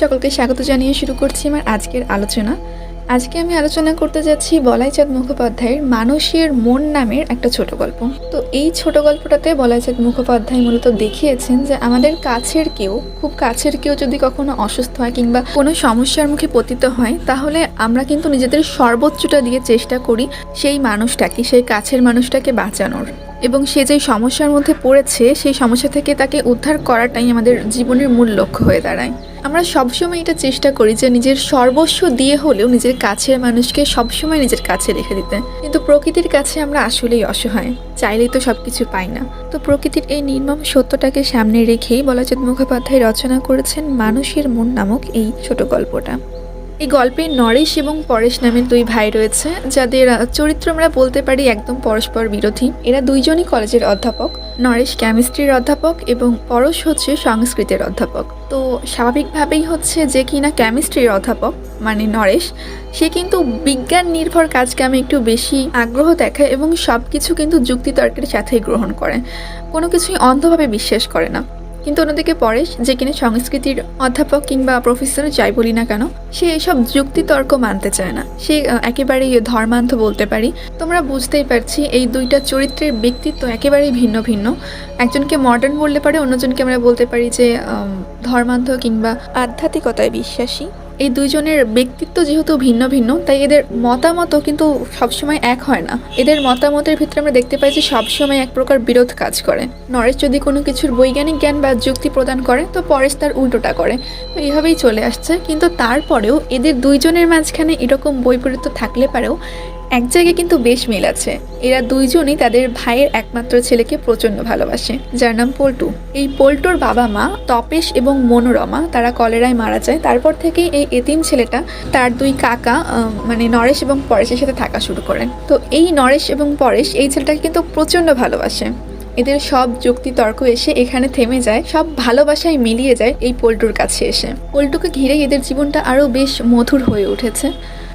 সকলকে স্বাগত জানিয়ে শুরু করছি আমার আজকের আলোচনা। আজকে আমি আলোচনা করতে যাচ্ছি বলাইচাঁদ মুখোপাধ্যায়ের মানুষের মন নামের একটা ছোট গল্প। তো এই ছোট গল্পটাতে বলাইচাঁদ মুখোপাধ্যায় মূলত দেখিয়েছেন যে আমাদের কাছের কেউ, খুব কাছের কেউ যদি কখনো অসুস্থ হয় কিংবা কোনো সমস্যার মুখে পতিত হয়, তাহলে আমরা কিন্তু নিজেদের সর্বোচ্চটা দিয়ে চেষ্টা করি সেই মানুষটাকে, সেই কাছের মানুষটাকে বাঁচানোর। এবং সে যে সমস্যার মধ্যে পড়েছে, সেই সমস্যা থেকে তাকে উদ্ধার করাটাই আমাদের জীবনের মূল লক্ষ্য হয়ে দাঁড়ায়। আমরা সবসময় এটা চেষ্টা করি যে নিজের সর্বস্ব দিয়ে হলেও নিজের কাছের মানুষকে সবসময় নিজের কাছে রেখে দিতে। কিন্তু প্রকৃতির কাছে আমরা আসলেই অসহায়, চাইলেই তো সব কিছু পাই না। তো প্রকৃতির এই নির্মম সত্যটাকে সামনে রেখেই বলাচত মুখোপাধ্যায় রচনা করেছেন মানুষের মন নামক এই ছোট গল্পটা। এই গল্পে নরেশ এবং পরেশ নামের দুই ভাই রয়েছে, যাদের চরিত্র আমরা বলতে পারি একদম পরস্পর বিরোধী। এরা দুইজনই কলেজের অধ্যাপক। নরেশ কেমিস্ট্রির অধ্যাপক এবং পরশ হচ্ছে সংস্কৃতের অধ্যাপক। তো স্বাভাবিকভাবেই হচ্ছে যে কিনা কেমিস্ট্রির অধ্যাপক মানে নরেশ, সে কিন্তু বিজ্ঞান নির্ভর কাজকে আমি একটু বেশি আগ্রহ দেখায় এবং সব কিছু কিন্তু যুক্তিতর্কের সাথেই গ্রহণ করে। কোনো কিছুই অন্ধভাবে বিশ্বাস করে না। কিন্তু অন্যদিকে পরেশ, যে কিনা সংস্কৃতির অধ্যাপক কিংবা প্রফেসর যাই বলি না কেন, সে এসব যুক্তিতর্ক মানতে চায় না। সে একেবারেই ধর্মান্ধ বলতে পারি। তোমরা বুঝতেই পারছি এই দুইটা চরিত্রের ব্যক্তিত্ব একেবারেই ভিন্ন ভিন্ন। একজনকে মডার্ন বললে পারে, অন্যজনকে আমরা বলতে পারি যে ধর্মান্ধ কিংবা আধ্যাত্মিকতায় বিশ্বাসী। এই দুইজনের ব্যক্তিত্ব যেহেতু ভিন্ন ভিন্ন, তাই এদের মতামতও কিন্তু সবসময় এক হয় না। এদের মতামতের ভিতরে আমরা দেখতে পাই যে সবসময় এক প্রকার বিরোধ কাজ করে। নরেশ যদি কোনো কিছুর বৈজ্ঞানিক জ্ঞান বা যুক্তি প্রদান করে, তো পরেশ তার উল্টোটা করে। এইভাবেই চলে আসছে। কিন্তু তারপরেও এদের দুইজনের মাঝখানে এরকম বৈপরীত্য থাকলে পারেও এক জায়গায় কিন্তু বেশ মিল আছে। এরা দুইজনই তাদের ভাইয়ের একমাত্র ছেলেকে প্রচণ্ড ভালোবাসে, যার নাম পল্টু। এই পল্টুর বাবা মা তপেশ এবং মনোরমা, তারা কলেরায় মারা যায়। তারপর থেকে এই এতিম ছেলেটা তার দুই কাকা মানে নরেশ এবং পরেশের সাথে থাকা শুরু করেন। তো এই নরেশ এবং পরেশ এই ছেলেটাকে কিন্তু প্রচণ্ড ভালোবাসে। এদের সব যুক্তি তর্ক এসে এখানে থেমে যায়, সব ভালোবাসায় মিলিয়ে যায় এই পল্টুর কাছে এসে। পল্টুকে ঘিরে এদের জীবনটা আরও বেশ মধুর হয়ে উঠেছে।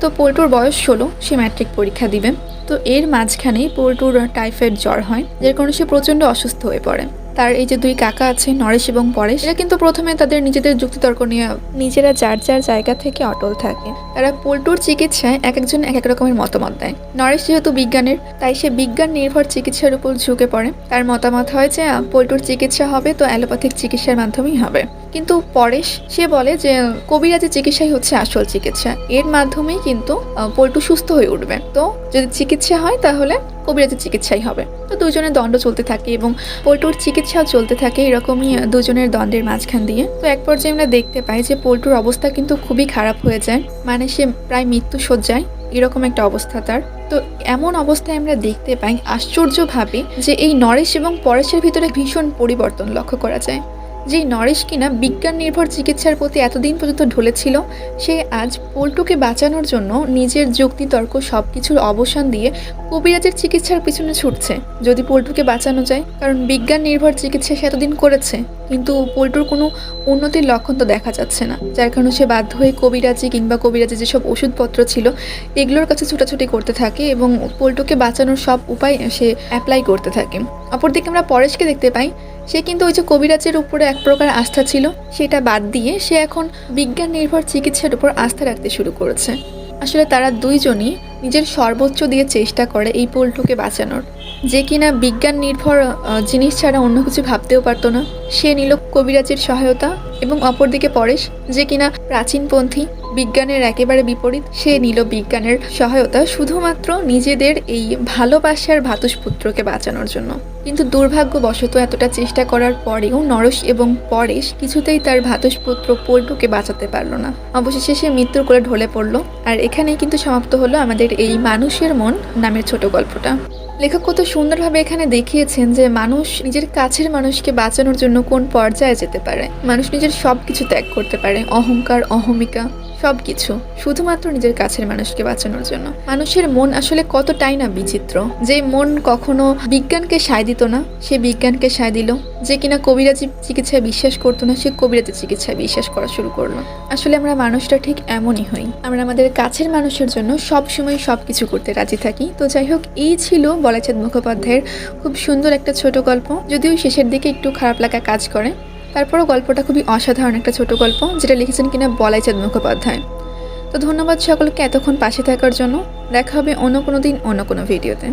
তো পল্টুর বয়স ষোলো, সে ম্যাট্রিক পরীক্ষা দিবে। তো এর মাঝখানেই পল্টুর টাইফয়েড জ্বর হয়, যার কারণে সে প্রচণ্ড অসুস্থ হয়ে পড়ে। তার এই যে দুই কাকা আছে, নরেশ এবং পরেশ, এরা কিন্তু প্রথমে তাদের নিজেদের যুক্তিতর্ক নিয়ে, নিজেরা যার যার জায়গা থেকে অটল থাকে। তারা পোল্টুর চিকিৎসায় এক একজন এক এক রকমের মতামত দেয়। নরেশ যেহেতু বিজ্ঞানের, তাই সে বিজ্ঞান নির্ভর চিকিৎসার উপর ঝুঁকে পড়ে। তার মতামত হয় যে পোল্টুর চিকিৎসা হবে তো অ্যালোপ্যাথিক চিকিৎসার মাধ্যমেই হবে। কিন্তু পরেশ, সে বলে যে কবিরাজি চিকিৎসাই হচ্ছে আসল চিকিৎসা। এর মাধ্যমেই কিন্তু পল্টু সুস্থ হয়ে উঠবে। তো, যদি চিকিৎসা হয়, তাহলে কবিরাজি চিকিৎসাই হবে। তো দুজনের দ্বন্দ্ব চলতে থাকে এবং পল্টুর চিকিৎসাও চলতে থাকে এরকমই দুজনের দ্বন্দ্বের মাঝখান দিয়ে। তো এক পর্যায়ে আমরা দেখতে পাই যে, পল্টুর অবস্থা কিন্তু খুবই খারাপ হয়ে যায়। মানে সে প্রায় মৃত্যু সজ্জায় এরকম একটা অবস্থা তার। তো এমন অবস্থায় আমরা দেখতে পাই, আশ্চর্যভাবে যে, এই নরেশ এবং পরেশের ভিতরে ভীষণ পরিবর্তন লক্ষ্য করা যায়। যেই নরেশ কিনা বিজ্ঞান নির্ভর চিকিৎসার প্রতি এতদিন পর্যন্ত ঢলেছিল সে আজ পল্টুকে বাঁচানোর জন্য নিজের যুক্তিতর্ক সব কিছুর অবসান দিয়ে কবিরাজের চিকিৎসার পিছনে ছুটছে। যদি পল্টুকে বাঁচানো যায়, কারণ বিজ্ঞান নির্ভর চিকিৎসা সে এতদিন করেছে। কিন্তু পল্টুর কোনো উন্নতির লক্ষণ তো দেখা যাচ্ছে না। যার কারণে সে বাধ্য হয়ে কবিরাজি কিংবা কবিরাজি যেসব ওষুধপত্র ছিল, এগুলোর কাছে ছুটাছুটি করতে থাকে এবং পল্টুকে বাঁচানোর সব উপায় সে অ্যাপ্লাই করতে থাকে। অপরদিকে আমরা পরেশকে দেখতে পাই, সে কিন্তু ওই যে কবিরাজের উপরে এক প্রকার আস্থা ছিল, সেটা বাদ দিয়ে সে এখন বিজ্ঞান নির্ভর চিকিৎসার উপর আস্থা রাখতে শুরু করেছে। আসলে তারা দুইজনই নিজের সর্বোচ্চ দিয়ে চেষ্টা করে এই পোল্টুকে বাঁচানোর। যে কিনা বিজ্ঞান নির্ভর জিনিস ছাড়া অন্য কিছু ভাবতেও পারতো না। সে নিল কবিরাজের সহায়তা এবং অপরদিকে পরেশ, যে কিনা প্রাচীনপন্থী বিজ্ঞানের একেবারে বিপরীত, সে নিল বিজ্ঞানের সহায়তা শুধুমাত্র নিজেদের এই ভালোবাসার ভাতুষপুত্রকে বাঁচানোর জন্য। কিন্তু দুর্ভাগ্যবশত এতটা চেষ্টা করার পরেও নরস এবং পরেশ কিছুতেই তার ভাতুষপুত্র পল্টুকে বাঁচাতে পারল না। অবশেষে সে মৃত্যুর কোলে ঢলে পড়ল, আর এখানেই কিন্তু সমাপ্ত হলো আমাদের এই মানুষের মন নামের ছোট গল্পটা। লেখক কত সুন্দরভাবে এখানে দেখিয়েছেন যে মানুষ নিজের কাছের মানুষকে বাঁচানোর জন্য কোন পর্যায়ে যেতে পারে। মানুষ নিজের সব কিছু ত্যাগ করতে পারে, অহংকার, অহমিকা সব কিছু শুধুমাত্র নিজের কাছের মানুষকে বাঁচানোর জন্য। মানুষের মন আসলে কতটাই না বিচিত্র। যে মন কখনো বিজ্ঞানকে সায় দিত না, সে বিজ্ঞানকে সায় দিল। যে কিনা কবিরাজি চিকিৎসায় বিশ্বাস করতো না, সে কবিরাজি চিকিৎসায় বিশ্বাস করা শুরু করল। আসলে আমরা মানুষটা ঠিক এমনই হই। আমরা আমাদের কাছের মানুষের জন্য সব সময় সব কিছু করতে রাজি থাকি। তো যাই হোক, এই ছিল বলাচাঁদ মুখোপাধ্যায়ের খুব সুন্দর একটা ছোট গল্প, যদিও শেষের দিকে একটু খারাপ লাগা কাজ করে। তারপরও গল্পটা খুবই অসাধারণ একটা ছোট গল্প, যেটা লিখেছেন কিনা বলাইচাঁদ মুখোপাধ্যায়। তো ধন্যবাদ সকলকে এতক্ষণ পাশে থাকার জন্য। দেখা হবে অন্য কোনো দিন, অন্য কোনো ভিডিওতে।